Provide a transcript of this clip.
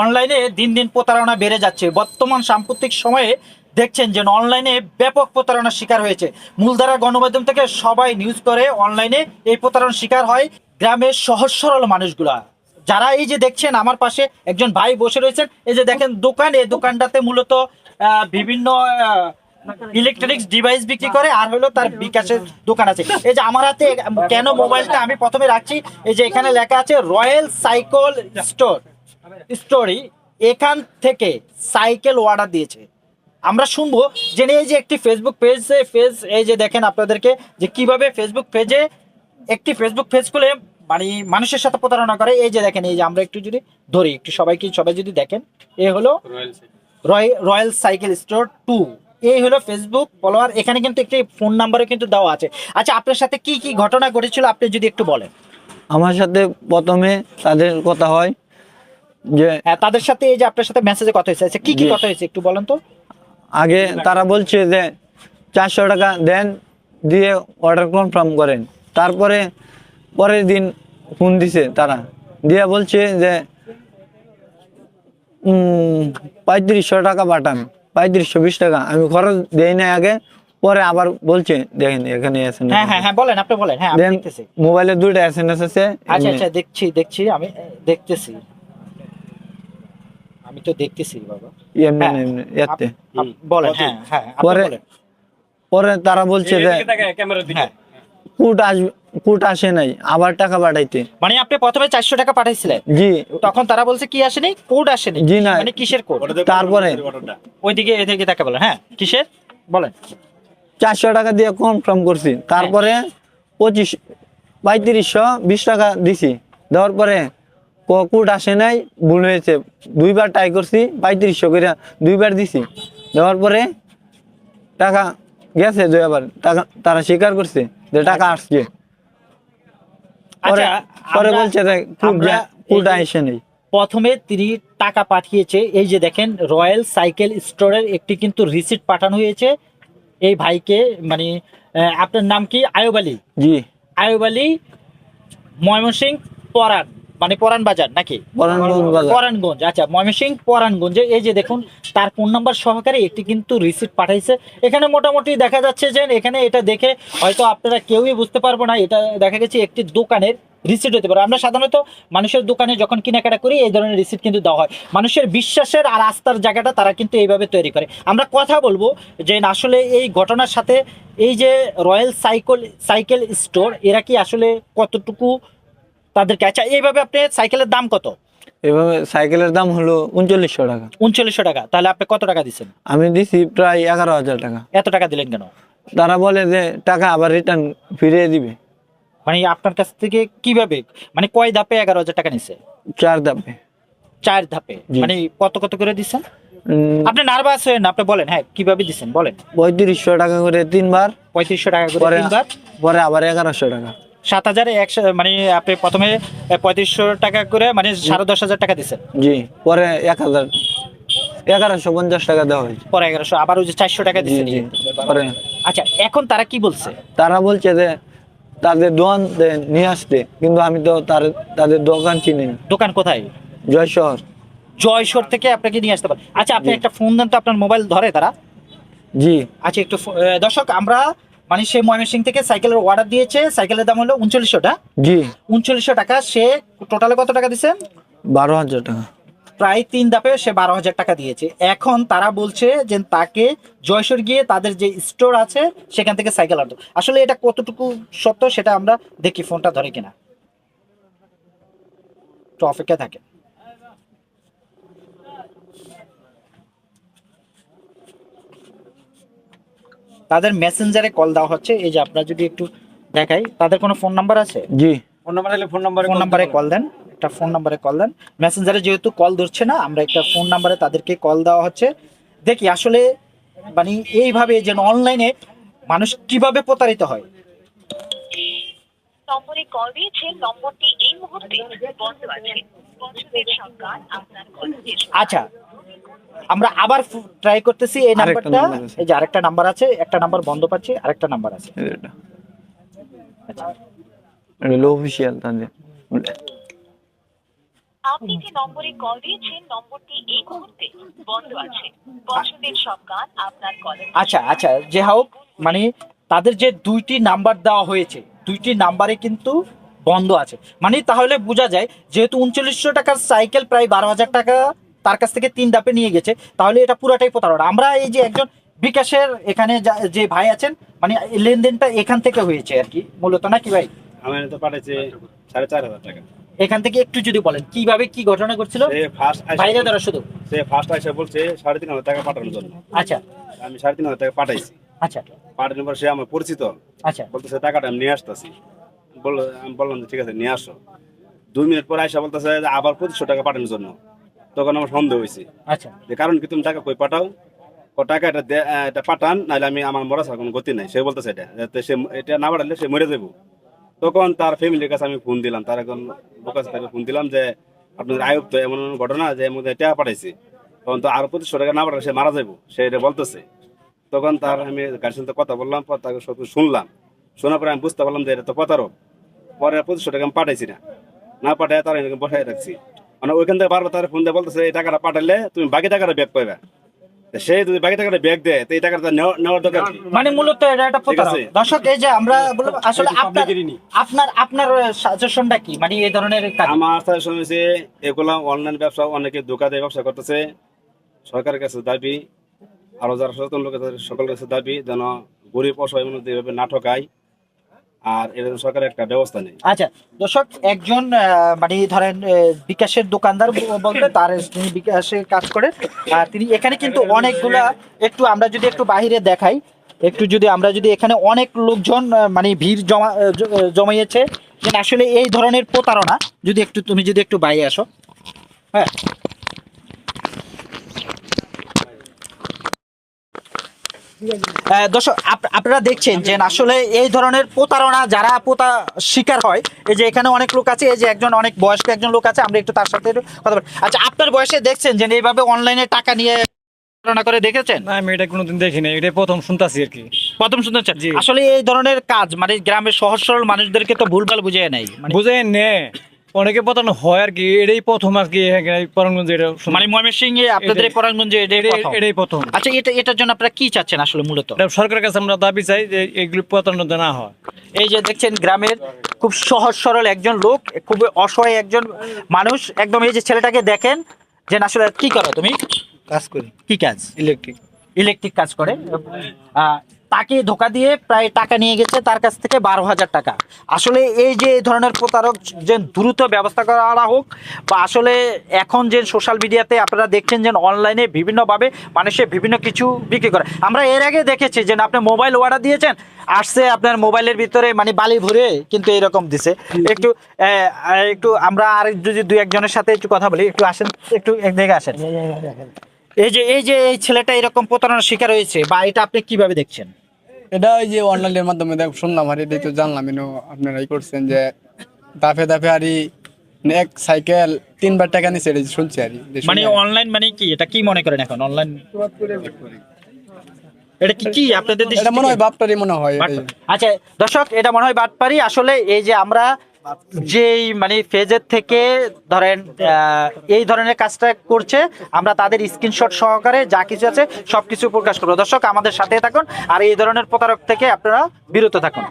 অনলাইনে দিন দিন প্রতারণা বেড়ে যাচ্ছে। বর্তমান সাম্প্রতিক সময়ে দেখছেন যে অনলাইনে ব্যাপক প্রতারণার শিকার হয়েছে। মূলধারার গণমাধ্যম থেকে সবাই নিউজ করে, অনলাইনে এই প্রতারণার শিকার হয় গ্রামের সহজ সরল মানুষগুলা। যারা এই যে দেখছেন, আমার পাশে একজন ভাই বসে রয়েছেন, এই যে দেখেন দোকানে দোকানটাতে মূলত বিভিন্ন ইলেকট্রনিক্স ডিভাইস বিক্রি করে, আর হলো তার বিকাশের দোকান আছে। এই যে আমার হাতে কেন মোবাইলটা আমি প্রথমে রাখছি, এই যে এখানে লেখা আছে রয়্যাল সাইকেল স্টোর স্টোরি এখান থেকে সাইকেল অর্ডার দিয়েছে। আমরা শুনব যে এই যে একটি ফেসবুক পেজ পেজ এই যে দেখেন আপনাদেরকে যে কীভাবে ফেসবুক পেজে একটি ফেসবুক পেজ খুলে মানে মানুষের সাথে প্রতারণা করে। এই যে দেখেন এই যে আমরা একটু যদি ধরি একটু সবাইকে সবাই যদি দেখেন এ হলো roy- royal cycle store two এই হলো ফেসবুক ফলোয়ার এখানে কিন্তু একটি ফোন নাম্বারও কিন্তু দেওয়া আছে। আচ্ছা আপনার সাথে কি কি ঘটনা ঘটেছিল আপনি যদি একটু বলেন। আমার সাথে প্রথমে তাদের কথা হয় যে হ্যাঁ তাদের সাথে এই যে আপনার সাথে মেসেজে কথা হয়েছে। আচ্ছা কি কি। কথা হয়েছে একটু বলেন তো? আগে তারা বলছে যে চারশো টাকা দেন দিয়ে অর্ডার কনফার্ম করেন। তারপরে পরের দিন ফোন দিছে তারা। দিয়ে বলছে যে উম, পঁয়ত্রিশশো টাকা পাঠান পঁয়ত্রিশশো বিশ টাকা। আমি খরচ দেই না আগে পরে আবার বলছে দেখেন এখানে এসে হ্যাঁ হ্যাঁ হ্যাঁ বলেন আপনি বলেন। হ্যাঁ আমি দেখতেছি। মোবাইলে দুইটা এস আছে আচ্ছা আচ্ছা দেখছি দেখছি আমি দেখতেছি। আমি তো দেখতেছি বাবা। এমনি হ্যাঁ। এমনি বলেন। হ্যাঁ হ্যাঁ পরে পরে তারা বলছে যে কুট আসবে কুট আসে নাই আবার টাকা পাঠাইতে। মানে আপনি প্রথমে চারশো টাকা পাঠাইছিলেন। জি। তখন তারা বলছে কি আসেনি? কোড আসেনি। জি না। মানে কিসের কোড তারপরে ওইদিকে এদিকে তাকে বলেন হ্যাঁ কিসের? বলেন। চারশো টাকা দিয়ে কনফার্ম করছি। তারপরে পঁচিশ পঁয়ত্রিশশো বিশ টাকা দিছি। দেওয়ার পরে ক- কুট আসে নাই ভুল হয়েছে। দুইবার ট্রাই করছি পঁয়ত্রিশশো করে দুইবার দিছি। দেওয়ার পরে টাকা গেছে দুইবার টাকা তারা স্বীকার করছে যে টাকা আসছে। পরে আচ্ছা পরে বলছে কুট আসে নাই। প্রথমে তিনি টাকা পাঠিয়েছে এই যে দেখেন রয়্যাল সাইকেল স্টোরের একটি কিন্তু রিসিট পাঠানো হয়েছে। এই ভাইকে মানে আপনার নাম কি? আয়ুব আলী? জি। আয়ুব আলী ময়মনসিং পরান মানে পরান বাজার নাকি? পরানগঞ্জ আচ্ছা ময়মনসিং পরানগঞ্জে এই যে দেখুন তার ফোন নাম্বার সহকারে একটি কিন্তু রিসিপ্ট পাঠাইছে। এখানে মোটামুটি দেখা যাচ্ছে যে এখানে এটা দেখে হয়তো আপনারা কেউই বুঝতে পারব না এটা দেখা গেছে একটি দোকানের রিসিপ্ট হতে পারে। আমরা সাধারণত মানুষের দোকানে যখন কেনাকাটা করি এই ধরনের রিসিপ্ট কিন্তু দেওয়া হয়। মানুষের বিশ্বাসের আর আস্থার জায়গাটা তারা কিন্তু এইভাবে তৈরি করে। আমরা কথা বলব যে আসলে এই ঘটনার সাথে এই যে রয়্যাল সাইকেল সাইকেল স্টোর এরা কি আসলে কতটুকু তাদেরকে। আচ্ছা এইভাবে আপনি সাইকেলের দাম কত? এভাবে সাইকেলের দাম হলো উনচল্লিশশো টাকা। উনচল্লিশশো টাকা। তাহলে আপনি কত টাকা দিচ্ছেন? আমি দিছি প্রায় এগারো হাজার টাকা। এত টাকা দিলেন কেন? তারা বলে যে টাকা আবার রিটার্ন ফিরিয়ে দিবে। মানে আপনার কাছ থেকে কীভাবে? মানে কয় ধাপে এগারো হাজার টাকা নিছে? চার ধাপে। চার ধাপে। মানে কত কত করে দিচ্ছেন? আপনি নার্ভাস হয়ে না আপনি বলেন হ্যাঁ কীভাবে দিচ্ছেন? বলেন। পঁয়ত্রিশশো টাকা করে তিনবার পঁয়ত্রিশশো টাকা করে তিনবার। পরে আবার এগারোশো টাকা। সাত হাজারে একশো মানে আপনি প্রথমে পঁয়ত্রিশশো টাকা করে মানে সাড়ে দশ হাজার টাকা দিচ্ছেন জি পরে এক হাজার এগারোশো পঞ্চাশ টাকা দেওয়া হয়েছে। পরে এগারোশো আবার ওই যে চারশো টাকা দিচ্ছেন জি পরে। আচ্ছা এখন তারা কি বলছে? তারা বলছে যে তাদের দোকান নিয়ে আসতে কিন্তু আমি তো তার তাদের দোকান চিনি না। দোকান কোথায়? জয় শহর জয়সর থেকে আপনাকে নিয়ে আসতে পারে। আচ্ছা আপনি একটা ফোন দেন তো আপনার মোবাইল ধরে তারা? জি। আচ্ছা একটু দর্শক আমরা মানে সে ময়মনসিং থেকে সাইকেলের অর্ডার দিয়েছে সাইকেলের দাম হলো উনচল্লিশশোটা জি। উনচল্লিশশো টাকা সে টোটালে কত টাকা দিছে? বারো হাজার টাকা। প্রায় তিন দাপে সে বারো হাজার টাকা দিয়েছে। এখন তারা বলছে যে তাকে জয়সর গিয়ে তাদের যে স্টোর আছে সেখান থেকে সাইকেল আনতো। আসলে এটা কতটুকু সত্য সেটা আমরা দেখি ফোনটা ধরে কিনা। একটু অপেক্ষা থাকে। তাদের মেসেঞ্জারে কল দেওয়া হচ্ছে। এই যে আপনারা যদি একটু দেখাই তাদের কোনো ফোন নাম্বার আছে? জি। ফোন নাম্বার হলে ফোন নাম্বারে ফোন নাম্বারে কল দেন একটা ফোন নাম্বারে কল দেন। মেসেঞ্জারে যেহেতু কল ধরছে না আমরা একটা ফোন নাম্বারে তাদেরকে কল দেওয়া হচ্ছে। দেখি আসলে মানে এইভাবে যেন অনলাইনে মানুষ কীভাবে প্রতারিত হয়। নম্বরে কল দিয়েছেন নম্বরটি এই মুহূর্তে বন্ধ আছে। বন্ধুদের সংখ্যা আপনার কল আচ্ছা আমরা আবার ট্রাই করতেছি এই নাম্বারটা এই যে আরেকটা নাম্বার আছে একটা নাম্বার বন্ধ পাচ্ছি আরেকটা নাম্বার আছে। এটা। আচ্ছা। এটা হলো অফিসিয়াল তাদের আপনি যে নম্বরে কল দিয়েছেন নম্বরটি এই মুহূর্তে বন্ধ আছে। পছন্দের সব গান আপনার কলে আচ্ছা আচ্ছা যে হোক মানে তাদের যে দুইটি নাম্বার দেওয়া হয়েছে দুইটি নাম্বারে কিন্তু বন্ধ আছে। মানে তাহলে বোঝা যায় যেহেতু উনচল্লিশশো টাকার সাইকেল প্রায় বারো হাজার টাকা তার কাছ থেকে তিন ধাপে নিয়ে গেছে। তাহলে এটা পুরাটাই প্রতারণা আমরা এই যে একজন বিকাশের এখানে যে ভাই আছেন মানে লেনদেনটা এখান থেকে হয়েছে আর কি মূলত নাকি ভাই? আমার তো পাঠাইছে সাড়ে চার হাজার টাকা। এখান থেকে একটু যদি বলেন কীভাবে কি ঘটনা ঘটছিল? সে ফার্স্ট শুধু। সে ফার্স্ট আইসা বলছে সাড়ে তিন হাজার টাকা পাঠানোর জন্য। আচ্ছা। আমি সাড়ে তিন হাজার টাকা পাঠাইছি। আচ্ছা। পাঠানোর পর সে আমার পরিচিত। আচ্ছা। বলতেছে টাকাটা আমি নিয়ে আসতেছি। বলল আমি বললাম যে ঠিক আছে নিয়ে আসো। দুই মিনিট পর আইসা বলতেছে আবার পঁচিশশো টাকা পাঠানোর জন্য। তখন আমার সন্দেহ হয়েছে। আচ্ছা। যে কারণ কি তুমি টাকা কই পাঠাও? ও টাকা এটা এটা পাঠান নাহলে আমি আমার মরা ছাড়া কোনো গতি নাই। সে বলতেছে এটা। যাতে সে এটা না পাঠালে সে মরে যাব। তখন তার ফ্যামিলির কাছে আমি ফোন দিলাম। তার এখন বোকাস তাকে ফোন দিলাম যে আপনাদের আয়ুক্ত এমন এমন ঘটনা যে মধ্যে টাকা পাঠাইছি। তখন তো আরও পঁচিশশো টাকা না পাঠালে সে মারা যাব। সে এটা বলতেছে। তখন তার আমি গাড়ির সাথে কথা বললাম পর তাকে সব শুনলাম। শোনার পরে আমি বুঝতে পারলাম যে এটা তো প্রতারক। পরে পঁচিশশো টাকা আমি পাঠাইছি না। না পাঠায় তারা বসায় রাখছি। মানে ওইখান থেকে বারবার তার ফোন দিয়ে বলতেছে এই টাকাটা পাঠালে তুমি বাকি টাকাটা ব্যাক পাইবে। সে যদি বাকি টাকাটা ব্যাক দেয় তো এই টাকাটা নেওয়ার দরকার মানে মূলত এটা একটা প্রতারণা দর্শক এই যে আমরা আসলে আপনার আপনার আপনার সাজেশনটা কি? মানে এই ধরনের আমার সাজেশন হয়েছে এগুলা অনলাইন ব্যবসা অনেকে দোকান দিয়ে ব্যবসা করতেছে। সরকারের কাছে দাবি আরও যারা সচেতন লোক আছে সকলের কাছে দাবি যেন গরিব অসহায় এভাবে না ঠকায়। আর এর জন্য সরকারের একটা ব্যবস্থা নেই। আচ্ছা দর্শক, একজন মানে ধরেন বিকাশের দোকানদার বলতে তার তিনি বিকাশে কাজ করে, আর তিনি এখানে কিন্তু অনেকগুলা, একটু আমরা যদি একটু বাহিরে দেখাই, একটু যদি আমরা যদি এখানে অনেক লোকজন মানে ভিড় জমা জমাইয়েছে আসলে এই ধরনের প্রতারণা, যদি একটু, তুমি যদি একটু বাইরে আসো। হ্যাঁ। দর্শক আপনারা দেখছেন যে আসলে এই ধরনের প্রতারণা যারা প্রতা শিকার হয় এই যে এখানে অনেক লোক আছে এই যে একজন অনেক বয়স্ক একজন লোক আছে আমরা একটু তার সাথে কথা বলি আচ্ছা আপনার বয়সে দেখছেন যে এইভাবে অনলাইনে টাকা নিয়ে প্রতারণা করে দেখেছেন? না আমি এটা কোনোদিন দেখিনি এটা প্রথম শুনতাছি আর কি। প্রথম শুনতেছেন? জি। আসলে এই ধরনের কাজ মানে গ্রামের সহজ সরল মানুষদেরকে তো ভুলভাল বুঝিয়ে নেই। মানে বুঝে নে। অনেকে পতানো হয় আর কি এটাই প্রথম আর কি পরমগঞ্জ এটা মানে ময়মনসিংহ এ আপনাদের পরাঙ্গঞ্জে এটাই। এটাই- প্রথম। আচ্ছা এটা এটার জন্য আপনারা কি চাচ্ছেন আসলে মূলত? সরকারের কাছে আমরা দাবি চাই যে এগুলি পতানো না হয়। এই যে দেখছেন গ্রামের খুব সহজ সরল একজন লোক খুব অসহায় একজন মানুষ একদম এই যে ছেলেটাকে দেখেন যে না আসলে কি করো তুমি? কাজ করি। কি কাজ? ইলেকট্রিক। ইলেকট্রিক কাজ করে। আহ, তাকে ধোকা দিয়ে প্রায় টাকা নিয়ে গেছে তার কাছ থেকে বারো হাজার টাকা। আসলে এই যে এই ধরনের প্রতারক যে দ্রুত ব্যবস্থা করা হোক বা আসলে এখন যে সোশ্যাল মিডিয়াতে আপনারা দেখছেন যে অনলাইনে বিভিন্নভাবে মানুষের বিভিন্ন কিছু বিক্রি করে। আমরা এর আগে দেখেছি যে আপনি মোবাইল অর্ডার দিয়েছেন আসছে আপনার মোবাইলের ভিতরে মানে বালি ভরে কিন্তু এরকম দিছে। একটু একটু আমরা আর যদি দুই একজনের সাথে একটু কথা বলি একটু আসেন একটু এক জায়গায় আসেন। এই যে এই যে এই ছেলেটা এরকম প্রতারণার শিকার হয়েছে বা এটা আপনি কীভাবে দেখছেন? এটা ওই যে অনলাইনের মাধ্যমে দেখ শুনলাম আর এটাই তো জানলাম এনে আপনারা করছেন যে দাফে দাফে আরই এক সাইকেল তিনবার টাকা নিছে এটা শুনছি আর মানে অনলাইন মানে কি? এটা কি মনে করেন এখন অনলাইন এটা কি কি আপনাদের এটা মনে হয় বাপটারই মনে হয় আচ্ছা দর্শক এটা মনে হয় বাটপারি। আসলে এই যে আমরা যেই মানে ফেজের থেকে ধরেন এই ধরনের কাজটা করছে, আমরা তাদের স্ক্রিনশট সহকারে যা কিছু আছে সবকিছু প্রকাশ করব। দর্শক, আমাদের সাথে থাকুন, আর এই ধরনের প্রতারক থেকে আপনারা বিরত থাকুন।